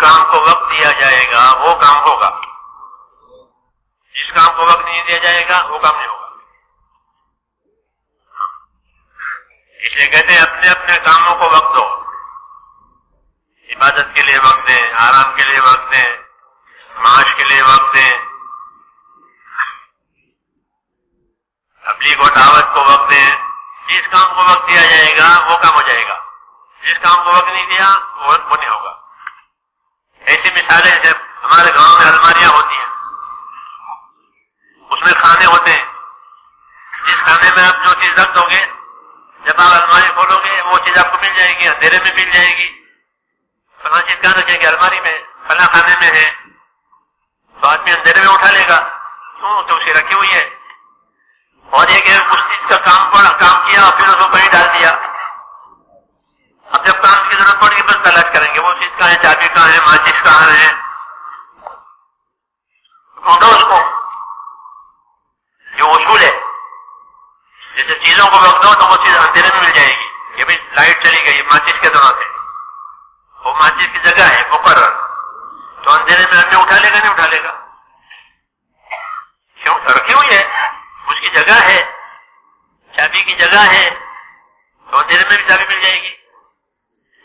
کام کو وقت دیا جائے گا، وہ کام ہوگا۔ جس کام کو وقت نہیں دیا جائے گا، وہ کام نہیں ہوگا۔ اس لیے کہتے ہیں، اپنے اپنے کاموں کو وقت دو۔ عبادت کے لیے وقت دیں، آرام کے لیے وقت دیں معاش کے لیے وقت دیں تبلیغ و دعوت کو وقت دیں جس کام کو وقت دیا جائے گا وہ کام ہو جائے گا جس کام کو وقت نہیں دیا وہ نہیں ہوگا ایسی مثالیں جیسے ہمارے گاؤں میں الماریاں ہوتی ہیں اس میں کھانے ہوتے ہیں جس کھانے میں آپ جو گے، جب آپ الماری کھولو گے، وہ چیز آپ کو مل جائے گی، اندھیرے میں مل جائے گی۔ فلاں چیز کہاں رکھیں گے؟ الماری میں، فلاں کھانے میں ہے۔ تو آدمی اندھیرے میں اٹھا لے گا۔ کیوں؟ تو اسے رکھی ہوئی ہے۔ اور یہ کہ اس چیز کا کام پڑا کام کیا اور پھر اس کو کہیں ڈال دیا۔ اب جب کام کی ضرورت پڑے گی، بس تلاش کریں گے۔ وہ چیز کہاں ہے؟ چابی کہاں ہے؟ ماچس کہاں ہے؟ ڈھونڈو اس کو۔ جیسے چیزوں کو وقت دو تو وہ چیز اندھیرے میں مل جائے گی۔ یہ بھی لائٹ چلی گئی ماچس کے دونوں سے وہ ماچس کی جگہ ہے، مقرر۔ تو اندھیرے میں آدمی اٹھا لے گا نہیں اٹھا لے گا؟ کیوں؟ رکھی ہوئی ہے۔ اس کی جگہ ہے، چابی کی جگہ ہے۔ تو اندھیرے میں بھی چابی مل جائے گی۔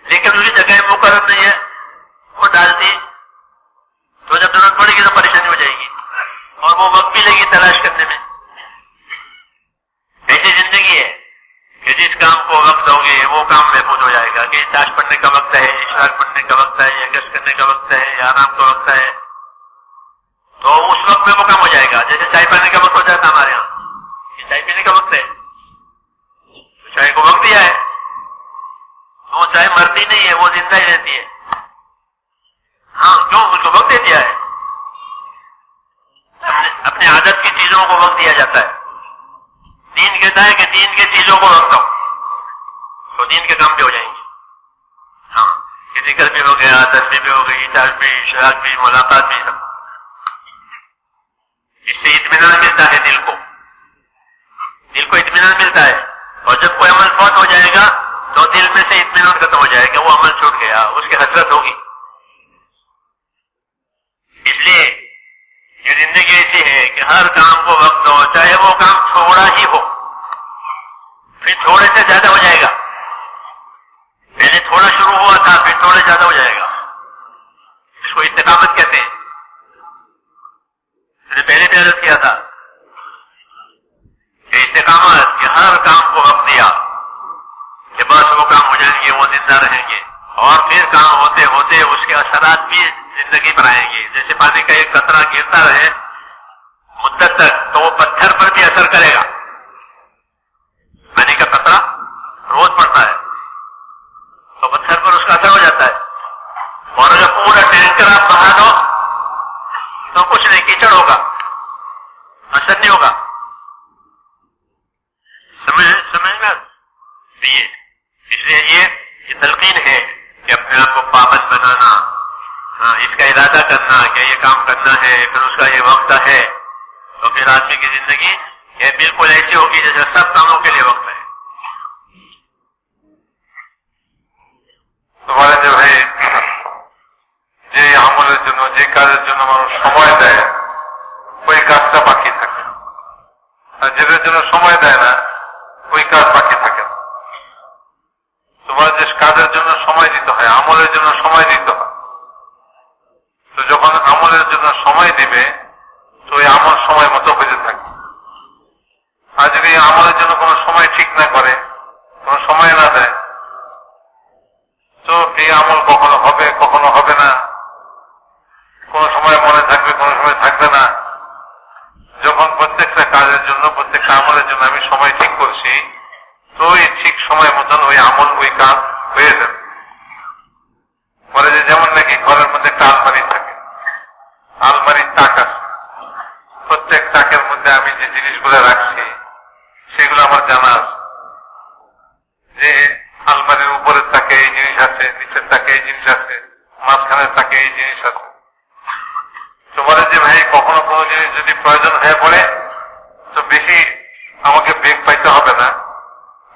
لیکن اس کی جگہ مقرر نہیں ہے۔ وہ ڈال دی۔ تو جب ضرورت پڑے گی تو پریشانی ہو جائے گی۔ اور وہ وقت بھی لے گی تلاش کرنے میں ایسی زندگی ہے کہ جس کام کو وقت دو گے وہ کام محفوظ ہو جائے گا کہ تاش پڑھنے کا وقت ہے اشراق پڑھنے کا وقت ہے، یا گشت کرنے کا وقت ہے، یا آرام کا وقت ہے۔ تو اس وقت میں وہ کام ہو جائے گا۔ جیسے چائے پانے کا وقت ہو جاتا ہمارے یہاں۔ یہ چائے پینے کا وقت ہے۔ چائے کو وقت دیا ہے۔ وہ چائے مرتی نہیں ہے، وہ زندہ ہی رہتی ہے۔ ہاں کیوں؟ اس کو وقت دے دیا ہے۔ اپنے عادت کی چیزوں کو وقت دیا جاتا ہے دین کہتا ہے کہ دین کی چیزوں کو وقت دو تو دین کے کام بھی ہو جائیں گے ہاں کہ ذکر بھی ہو گیا تصویر بھی ہو گئی چار بھی شراک بھی ملاقات بھی سب۔ اس سے اطمینان ملتا ہے دل کو۔ دل کو اطمینان ملتا ہے۔ اور جب کوئی عمل فوت ہو جائے گا، تو دل میں سے اطمینان ختم ہو جائے گا، وہ عمل چھوٹ گیا، اس کی حسرت ہوگی۔ اس لیے یہ زندگی ایسی ہے کہ ہر کام کو وقت دو، چاہے وہ کام تھوڑا ہی ہو۔ پھر تھوڑے سے زیادہ ہو جائے گا پہلے تھوڑا شروع ہوا تھا پھر تھوڑے زیادہ ہو جائے گا اس کو استقامت کہتے ہیں میں نے پہلے بھی عرض کیا تھا کہ استقامت کہ ہر کام کو وقت دیا کہ بس وہ کام ہو جائیں گے وہ زندہ رہیں گے اور پھر کام ہوتے ہوتے اس کے اثرات بھی زندگی بنائیں گے۔ جیسے پانی کا ایک قطرہ گرتا رہے مدت تک تو وہ پتھر پر بھی اثر کرے گا پانی کا قطرہ روز پڑتا ہے تو پتھر پر اس کا اثر ہو جاتا ہے اور اگر پورا ٹینکر آپ بہا دو تو کچھ نہیں کیچڑ ہوگا اثر نہیں ہوگا سمجھ سمجھ میں یہ اس لیے یہ یہ تلقین ہے کہ اپنے آپ کو پابند بنانا ہاں اس کا ارادہ کرنا کہ یہ کام کرنا ہے پھر اس کا یہ وقت ہے تو پھر آدمی کی زندگی یہ بالکل ایسی ہوگی جیسے سب এই আমল কখনো এই জিনিস আছে তোমাদের যে, ভাই, কখনো কোনো জিনিস যদি প্রয়োজন হয়ে পড়ে, তো বেশি আমাকে বেগ পাইতে হবে না।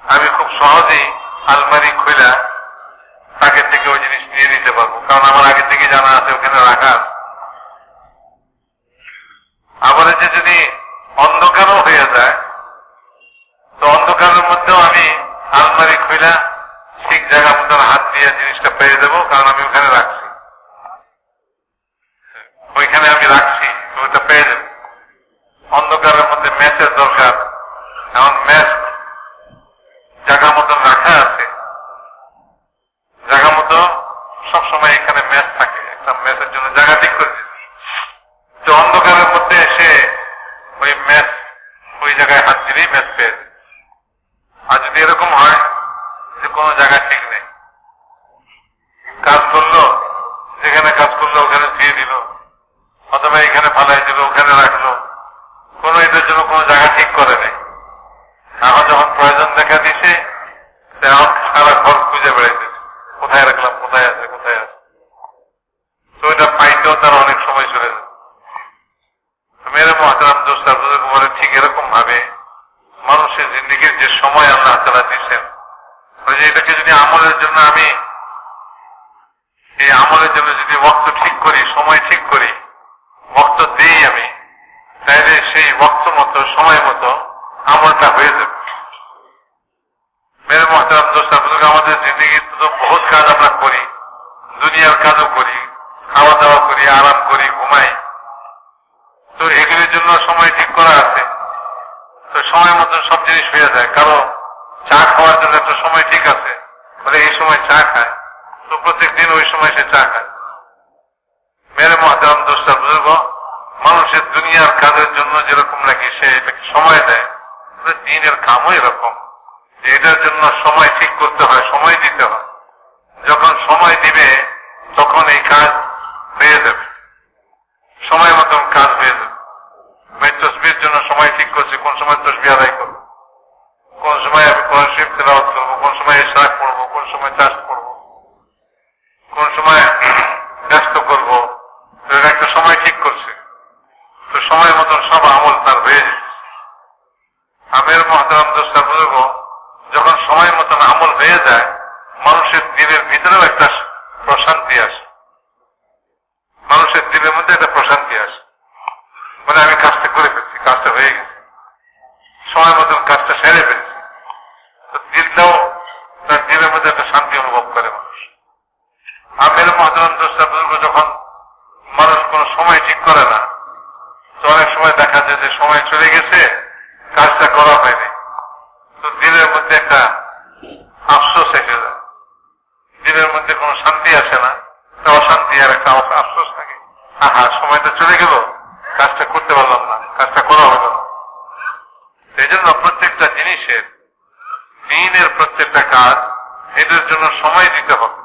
আমি খুব সহজেই আলমারি খোলা আগের থেকে ওই জিনিস নিয়ে নিতে পারব। কারণ আমার আগে থেকে জানা আছে, ওখানে রাখা আছে। আবার যে, যদি অন্ধকারও হয়ে যায়, তো অন্ধকারের মধ্যেও আমি আলমারি খোলা ঠিক জায়গা মতন হাত দিয়ে জিনিসটা পেয়ে দেবো কারণ আমি ওই জায়গায় হাত দিলেই ম্যাচ পেয়ে যায়। আর যদি এরকম হয়, যে কোনো জায়গা ঠিক নেই। কাজ করল, যেখানে কাজ করল, ওখানে দিয়ে দিল। অথবা এখানে ফালাই দিল, ওখানে রাখল। কোনো এদের জন্য কোনো জায়গা ঠিক করে নেই আমার প্রত্যেক দিন ওই সময় সে চা খায়। মেরে মহাদাম দোষটা বুঝব? মানুষের দুনিয়ার কাজের জন্য যেরকম নাকি সে সময় দেয় দিনের কামও এরকম। যে এটার জন্য সময় ঠিক করতে হয়, সময় দিতে হয়। যখন সময় দিবে tane kastı kılıfız. একটা কাজ এদের জন্য সময় দিতে হবে।